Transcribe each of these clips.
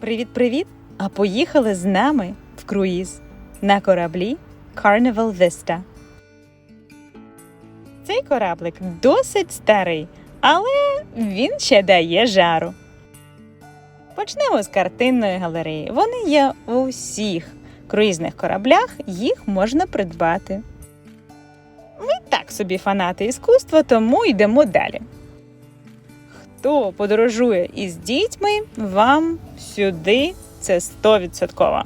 Привіт-привіт! А поїхали з нами в круїз на кораблі Carnival Vista. Цей кораблик досить старий, але він ще дає жару. Почнемо з картинної галереї. Вони є у всіх круїзних кораблях, їх можна придбати. Ми так собі фанати іскусства, тому йдемо далі. Хто подорожує із дітьми, вам сюди це 100%.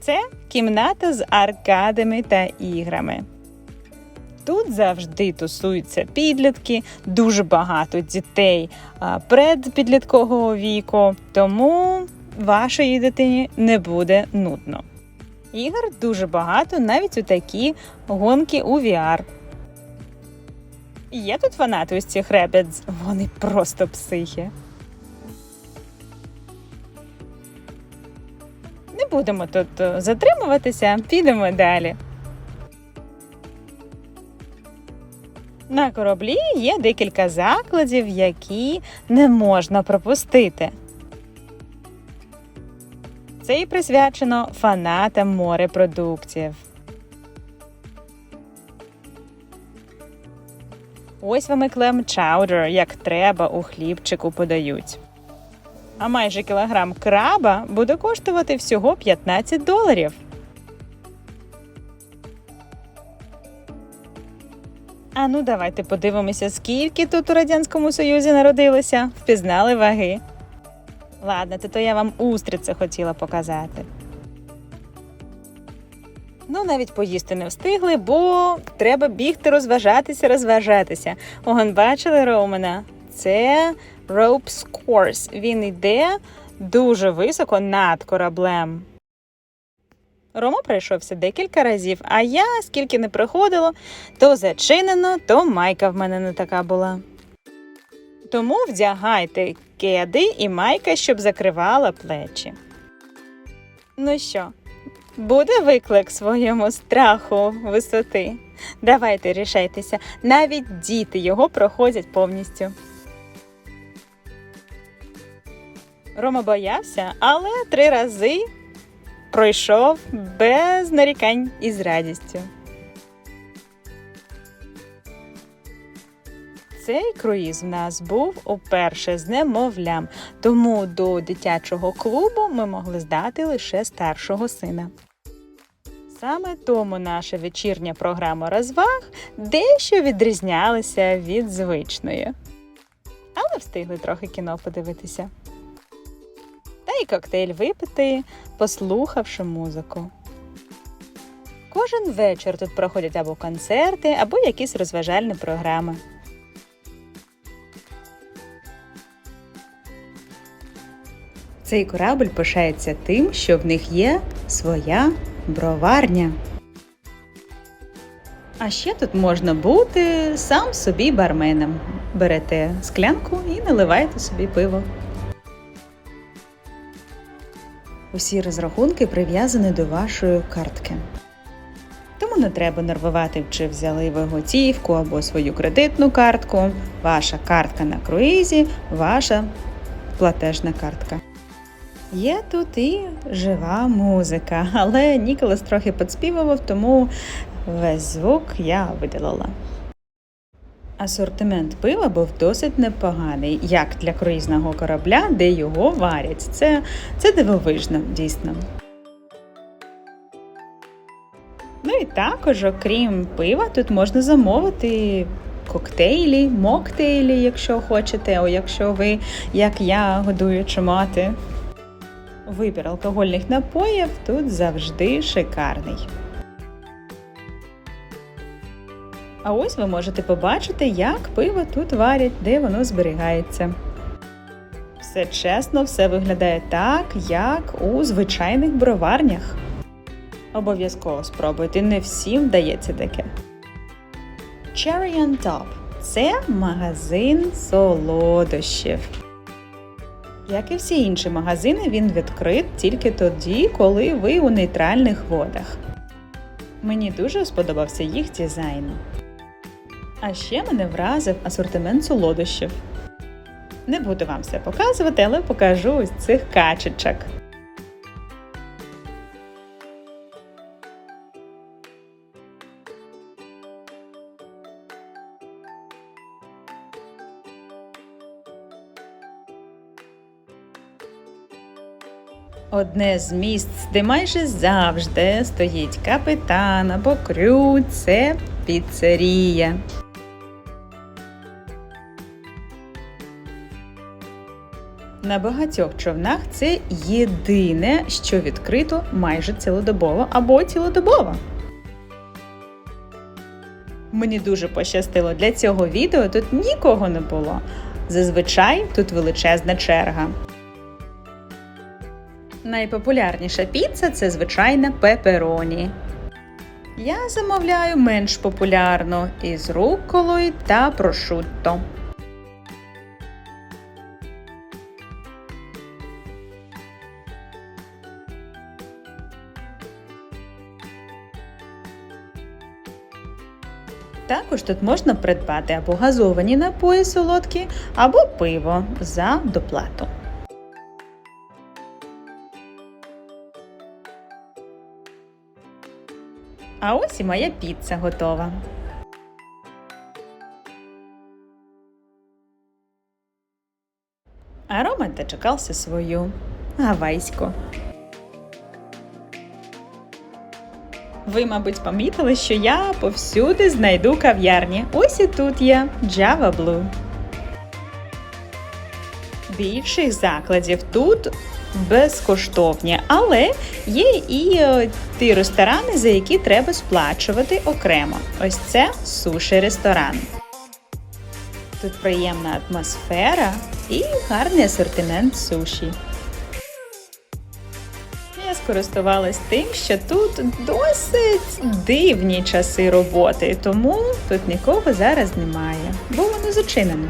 Це кімната з аркадами та іграми. Тут завжди тусуються підлітки, дуже багато дітей предпідліткового віку, тому вашій дитині не буде нудно. Ігор дуже багато, навіть у такі гонки у VR. Є тут фанати ось цих Rabbids? Вони просто психи. Не будемо тут е, затримуватися, підемо далі. На кораблі є декілька закладів, які не можна пропустити. Це і присвячено фанатам морепродуктів. Ось вам і клем чаудер, як треба у хлібчику подають. А майже кілограм краба буде коштувати всього 15 доларів. А ну давайте подивимося, скільки тут у Радянському Союзі народилося. Впізнали ваги. Ладно, то, то я вам устриці хотіла показати. Ну, навіть поїсти не встигли, бо треба бігти, розважатися, розважатися. Огон, бачили Романа? Це Ropes Course. Він йде дуже високо над кораблем. Рома пройшовся декілька разів, а я, скільки не приходило, то зачинено, то майка в мене не така була. Тому вдягайте кеди і майка, щоб закривала плечі. Ну що, Буде виклик своєму страху висоти. Давайте рішайтеся, навіть діти його проходять повністю. Рома боявся, але три рази пройшов без нарікань і з радістю. Цей круїз в нас був уперше з немовлям, тому до дитячого клубу ми могли здати лише старшого сина. Саме тому наша вечірня програма розваг дещо відрізнялася від звичної. Але встигли трохи кіно подивитися. Та й коктейль випити, послухавши музику. Кожен вечір тут проходять або концерти, або якісь розважальні програми. Цей корабль пишається тим, що в них є своя броварня. А ще тут можна бути сам собі барменом. Берете склянку і наливаєте собі пиво. Усі розрахунки прив'язані до вашої картки. Тому не треба нервувати, чи взяли ви готівку або свою кредитну картку. Ваша картка на круїзі, ваша платежна картка. Є тут і жива музика, але Ніколас трохи підспівував, тому весь звук я видалила. Асортимент пива був досить непоганий, як для круїзного корабля, де його варять. Це, це дивовижно, дійсно. Ну і також, окрім пива, тут можна замовити коктейлі, моктейлі, якщо хочете, о якщо ви, як я, годуюча мати. Вибір алкогольних напоїв тут завжди шикарний. А ось ви можете побачити, як пиво тут варять, де воно зберігається. Все чесно, все виглядає так, як у звичайних броварнях. Обов'язково спробуйте, не всім вдається таке. Cherry on Top – це магазин солодощів. Як і всі інші магазини, він відкрит тільки тоді, коли ви у нейтральних водах. Мені дуже сподобався їх дизайн. А ще мене вразив асортимент солодощів. Не буду вам все показувати, але покажу ось цих качечок. Одне з місць, де майже завжди стоїть капітан або крю, це піцерія. На багатьох човнах це єдине, що відкрито майже цілодобово або цілодобово. Мені дуже пощастило для цього відео тут нікого не було. Зазвичай тут величезна черга. Найпопулярніша піца це звичайна пепероні. Я замовляю менш популярну із рукколою та прошутто. Також тут можна придбати або газовані напої солодкі, або пиво за доплату. А ось і моя піца готова. А Роман дочекався свою гавайську. Ви, мабуть, помітили, що я повсюди знайду кав'ярні. Ось і тут є Java Blue. Більших закладів тут безкоштовні, але є і е, ті ресторани, за які треба сплачувати окремо. Ось це суші ресторан. Тут приємна атмосфера і гарний асортимент суші. Я скористувалась тим, що тут досить дивні часи роботи, тому тут нікого зараз немає, бо воно зачинено.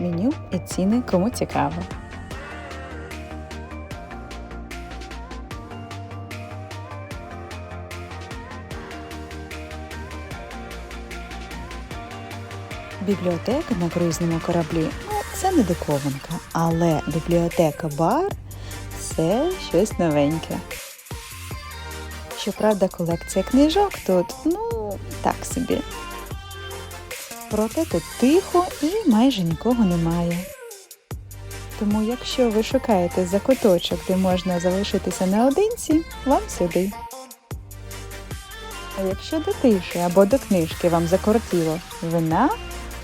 Меню і ціни, кому цікаво. Бібліотека на круїзному кораблі ну, це не диковинка, але бібліотека бар це щось новеньке. Щоправда, колекція книжок тут, ну, так собі. Проте тут тихо і майже нікого немає. Тому, якщо ви шукаєте закуточок, де можна залишитися наодинці, вам сюди. А якщо до тиші або до книжки вам закортіло вина,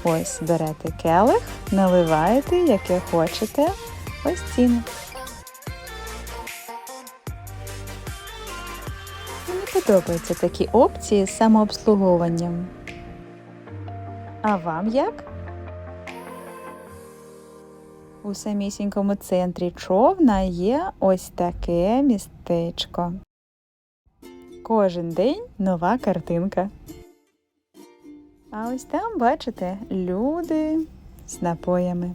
ось берете келих, наливаєте, яке хочете, ось ціни. Мені подобаються такі опції з самообслуговуванням. А вам як? У самісінькому центрі човна є ось таке містечко. Кожен день нова картинка. А ось там, бачите, люди з напоями.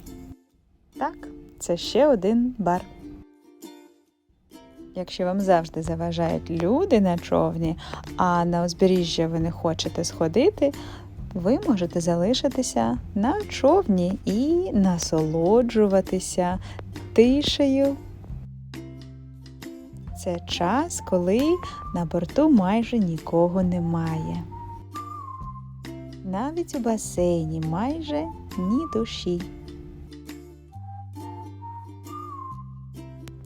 Так, це ще один бар. Якщо вам завжди заважають люди на човні, а на узбережжя ви не хочете сходити, ви можете залишитися на човні і насолоджуватися тишею. Це час, коли на борту майже нікого немає. Навіть у басейні майже ні душі.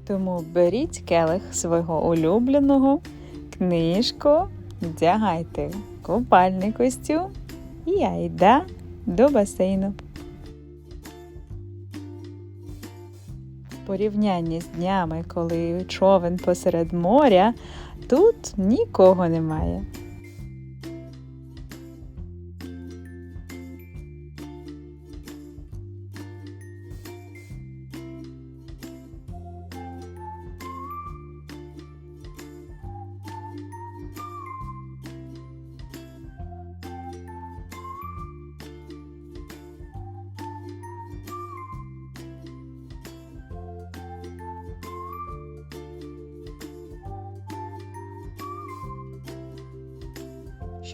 Тому беріть келих свого улюбленого, книжку, вдягайте купальний костюм і айда до басейну. Порівнянні з днями, коли човен посеред моря, тут нікого немає.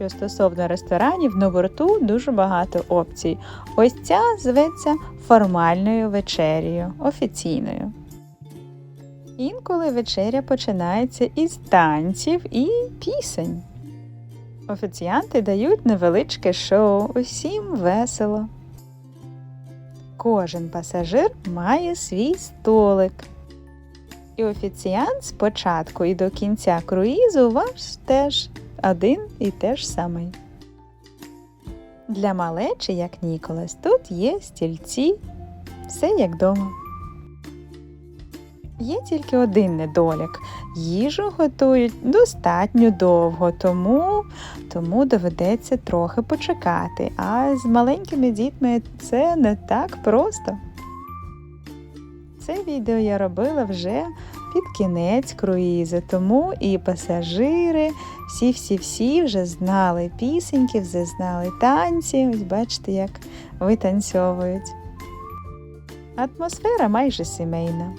Стосовно ресторанів, на борту дуже багато опцій. Ось ця зветься формальною вечерею, офіційною. Інколи вечеря починається із танців і пісень. Офіціанти дають невеличке шоу, усім весело. Кожен пасажир має свій столик. І офіціант спочатку і до кінця круїзу ваш теж один і те ж самий. Для малечі, як Ніколас, тут є стільці, все як вдома. Є тільки один недолік. Їжу готують достатньо довго, тому, тому доведеться трохи почекати. А з маленькими дітьми це не так просто. Це відео я робила вже під кінець круїзу, тому і пасажири, всі-всі-всі вже знали пісеньки, вже знали танці. Ось бачите, як витанцьовують. Атмосфера майже сімейна.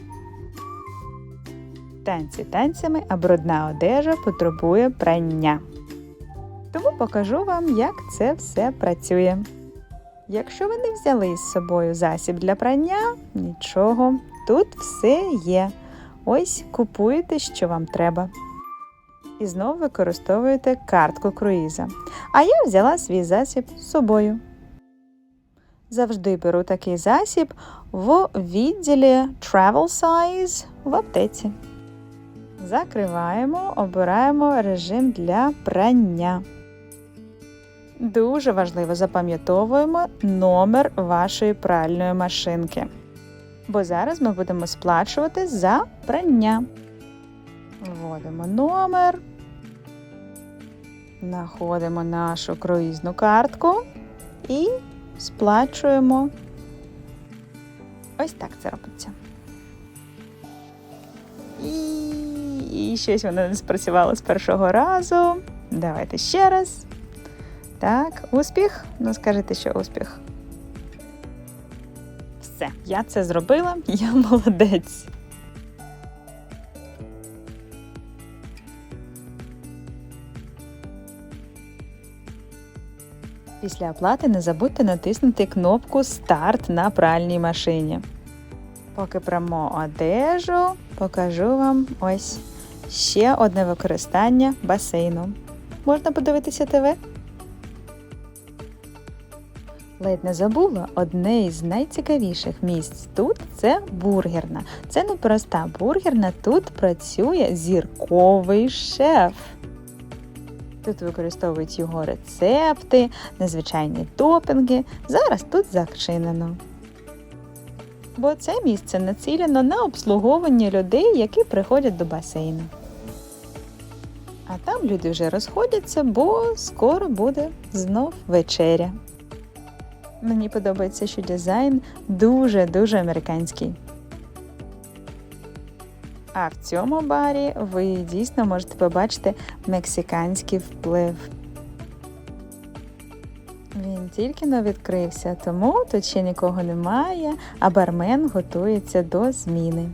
Танці танцями, а брудна одежа потребує прання. Тому покажу вам, як це все працює. Якщо ви не взяли з собою засіб для прання, нічого, тут все є. Ось купуєте, що вам треба. І знову використовуєте картку круїза. А я взяла свій засіб з собою. Завжди беру такий засіб в відділі Travel Size в аптеці. Закриваємо, обираємо режим для прання. Дуже важливо запам'ятовуємо номер вашої пральної машинки. Бо зараз ми будемо сплачувати за прання. Вводимо номер, знаходимо нашу круїзну картку і сплачуємо. Ось так це робиться. І, щось воно не спрацювало з першого разу. Давайте ще раз. Так, успіх? Ну, скажете, що успіх. Все, я це зробила, я молодець. Після оплати не забудьте натиснути кнопку Старт на пральній машині. Поки прямо одежу, покажу вам ось ще одне використання басейну. Можна подивитися ТВ? Ледь не забула одне із найцікавіших місць тут це бургерна. Це не проста бургерна, тут працює зірковий шеф. Тут використовують його рецепти, незвичайні топінги. Зараз тут зачинено. Бо це місце націлено на обслуговування людей, які приходять до басейну. А там люди вже розходяться, бо скоро буде знов вечеря. Мені подобається, що дизайн дуже-дуже американський. А в цьому барі ви дійсно можете побачити мексиканський вплив. Він тільки но відкрився, тому тут ще нікого немає, а бармен готується до зміни.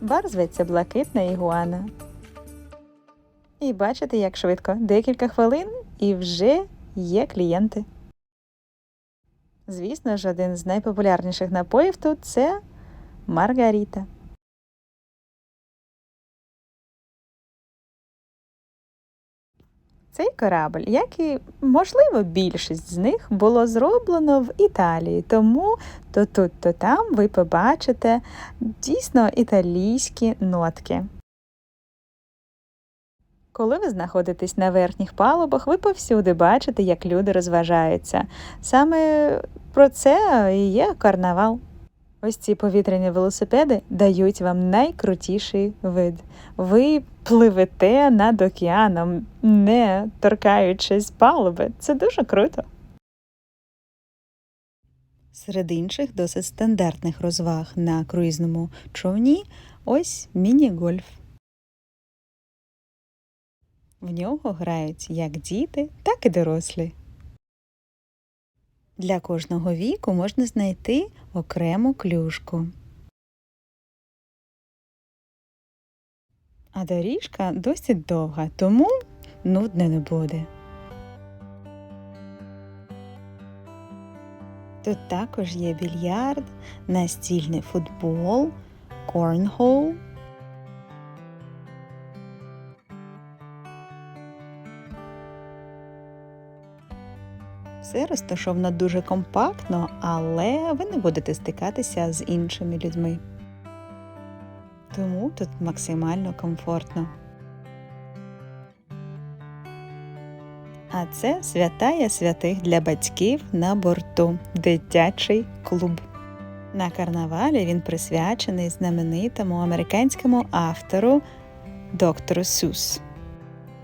Бар зветься Блакитна Ігуана. І бачите, як швидко. Декілька хвилин і вже є клієнти. Звісно ж, один з найпопулярніших напоїв тут це Маргаріта. Цей корабль, як і можливо більшість з них, було зроблено в Італії, тому то тут, то там ви побачите дійсно італійські нотки. Коли ви знаходитесь на верхніх палубах, ви повсюди бачите, як люди розважаються. Саме про це і є карнавал. Ось ці повітряні велосипеди дають вам найкрутіший вид. Ви пливете над океаном, не торкаючись палуби. Це дуже круто. Серед інших досить стандартних розваг на круїзному човні ось міні-гольф. В нього грають як діти, так і дорослі. Для кожного віку можна знайти окрему клюшку. А доріжка досить довга, тому нудне не буде. Тут також є більярд, настільний футбол, корнхол. Все розташовано дуже компактно, але ви не будете стикатися з іншими людьми. Тому тут максимально комфортно. А це святая святих для батьків на борту дитячий клуб. На карнавалі він присвячений знаменитому американському автору доктору Сюс.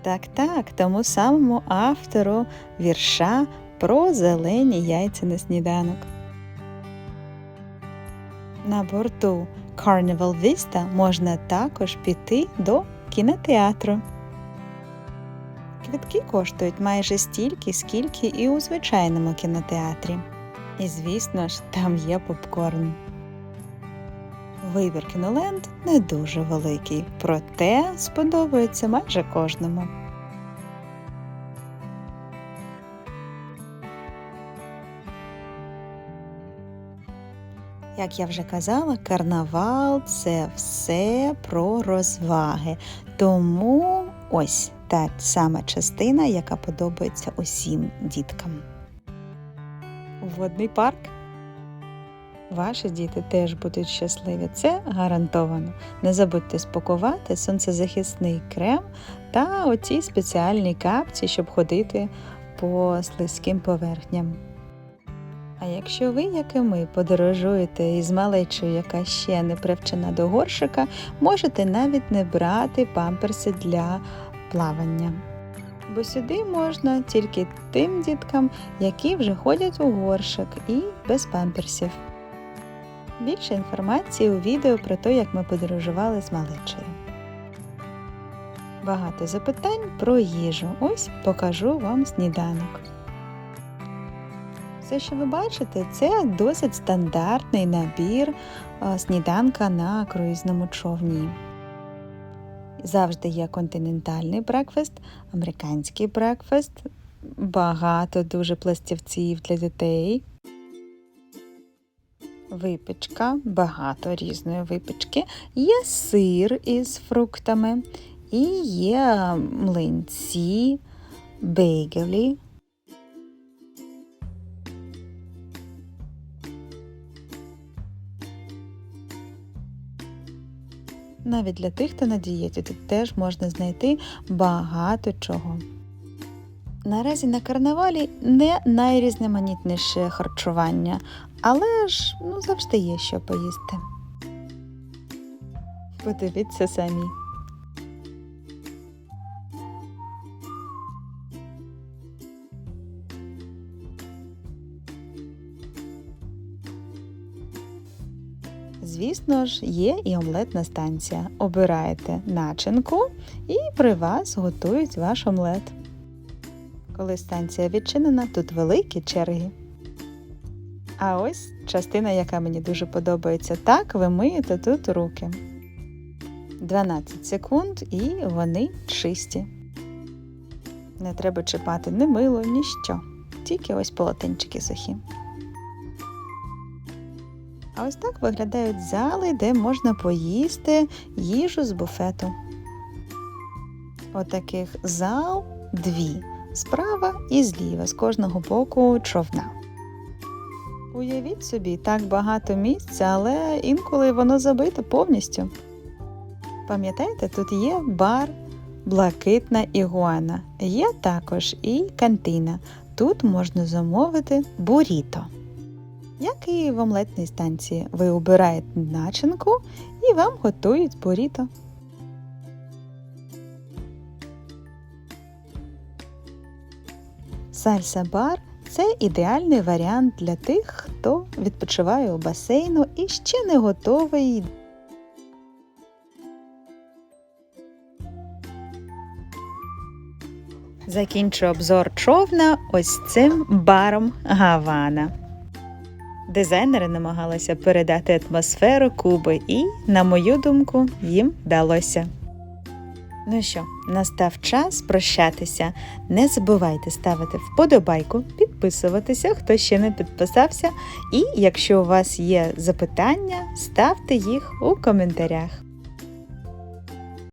Так, так, тому самому автору вірша про зелені яйця на сніданок. На борту Carnival Vista можна також піти до кінотеатру. Квитки коштують майже стільки, скільки і у звичайному кінотеатрі. І, звісно ж, там є попкорн. Вибір кіноленд не дуже великий, проте сподобається майже кожному. Як я вже казала, карнавал це все про розваги. Тому ось та сама частина, яка подобається усім діткам. Водний парк. Ваші діти теж будуть щасливі. Це гарантовано. Не забудьте спакувати сонцезахисний крем та оці спеціальні капці, щоб ходити по слизьким поверхням. А якщо ви, як і ми, подорожуєте із малечою, яка ще не привчена до горшика, можете навіть не брати памперси для плавання. Бо сюди можна тільки тим діткам, які вже ходять у горшик і без памперсів. Більше інформації у відео про те, як ми подорожували з малечею. Багато запитань про їжу. Ось покажу вам сніданок. Все, що ви бачите, це досить стандартний набір сніданка на круїзному човні. Завжди є континентальний брекфест, американський брекфест, багато дуже пластівців для дітей. Випічка, багато різної випічки. Є сир із фруктами, і є млинці, бейгелі. Навіть для тих, хто на дієті, тут теж можна знайти багато чого. Наразі на карнавалі не найрізноманітніше харчування, але ж ну, завжди є що поїсти. Подивіться самі. Звісно ж, є і омлетна станція. Обираєте начинку і при вас готують ваш омлет. Коли станція відчинена, тут великі черги. А ось частина, яка мені дуже подобається, так ви миєте тут руки. 12 секунд і вони чисті. Не треба чіпати ні мило, ні що. Тільки ось полотенчики сухі. А ось так виглядають зали, де можна поїсти їжу з буфету. Отаких зал дві справа і зліва з кожного боку човна. Уявіть собі, так багато місця, але інколи воно забито повністю. Пам'ятаєте, тут є бар Блакитна ігуана, є також і кантина. Тут можна замовити буріто. Як і в омлетній станції, ви обираєте начинку і вам готують буріто. Сальса бар це ідеальний варіант для тих, хто відпочиває у басейну і ще не готовий. Закінчу обзор човна ось цим баром Гавана. Дизайнери намагалися передати атмосферу Куби, і, на мою думку, їм вдалося. Ну що, настав час прощатися. Не забувайте ставити вподобайку, підписуватися, хто ще не підписався. І якщо у вас є запитання, ставте їх у коментарях.